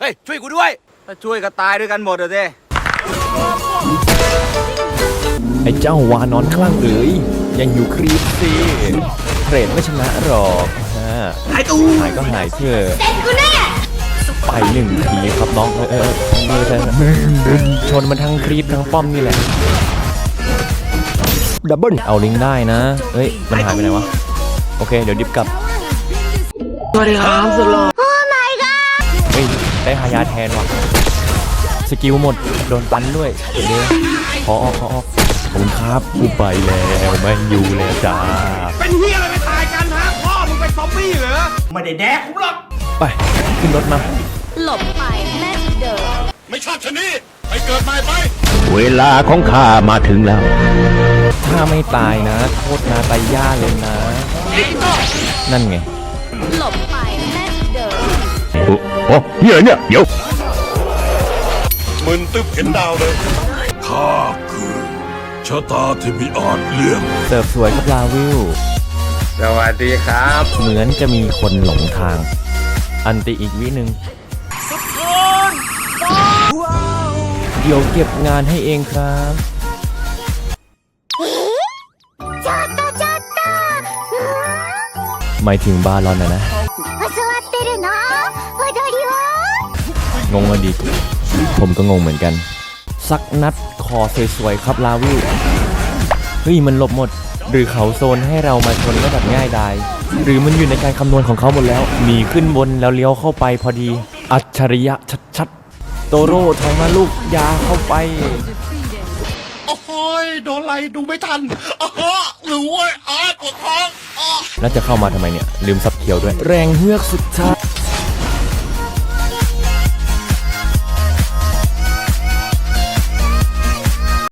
เฮ้ย ช่วยกูด้วย ถ้าช่วยก็ตายด้วยกันหมดเลยเด้ไอ้เจ้าวานอนคลั่งเอ๋ยยังอยู่ครีปสิเทรดไม่ชนะหรอกฮะไอ้ตู้หายก็หายเถอะไปหนึ่งทีครับน้องเออเออเออเออชนมันทั้งครีปทั้งป้อมนี่แหละดับเบิลเอาลิงก์ได้นะเฮ้ย มันหายไปไหนวะ โอเค เดี๋ยวดิฟกลับ สวัสดีครับสุดหล่อเฮ้ยได้หายาแทนว่ะ สกิลหมด โดนตันด้วยเดี๋ยวขอออกขอออกขอบคุณครับกูไปแล้วไม่อยู่แล้วจ้า เป็นเฮียอะไรไปตายกันฮะพ่อมึงเป็นซอมบี้เหรอ ไม่ได้แดกกูหรอก ไป ขึ้นรถมา หลบไปแม่เดิมไม่ชอบชะนี่ไปเกิดใหม่ไป เวลาของข้ามาถึงแล้ว ถ้าไม่ตายนะ โทษนาตายย่าเลยนะ นั่นไง หลบไปแม่เดิมโอ้โอ้เหี้ยเนี่ย เดี๋ยว มึนตึ๊บเห็นดาวเลยข้าคือชะตาที่มีอาจเลี่ยงเสิร์ฟสวยครับลาวิว สวัสดีครับ เหมือนจะมีคนหลงทาง อันติอีกวิหนึ่งเดี๋ยวเก็บงานให้เองครับ หมายถึงบ้านเรานะนะงงมาดี ผมก็งงเหมือนกัน สักนัดคอสวยๆครับลาวิวเฮ้ยมันหลบหมด หรือเขาโซนให้เรามาชนก็แบบง่ายดายหรือมันอยู่ในการคำนวณของเขาหมดแล้ว มีขึ้นบนแล้วเลี้ยวเข้าไปพอดี อัจฉริยะชัดๆ โตโร่ทางมาลูกยาเข้าไป โอ้ยโดนไรดูไม่ทันอ๋อหรือว่า แล้วจะเข้ามาทำไมเนี่ย ลืมซับเคียวด้วย แรงเฮือกสุดท้าย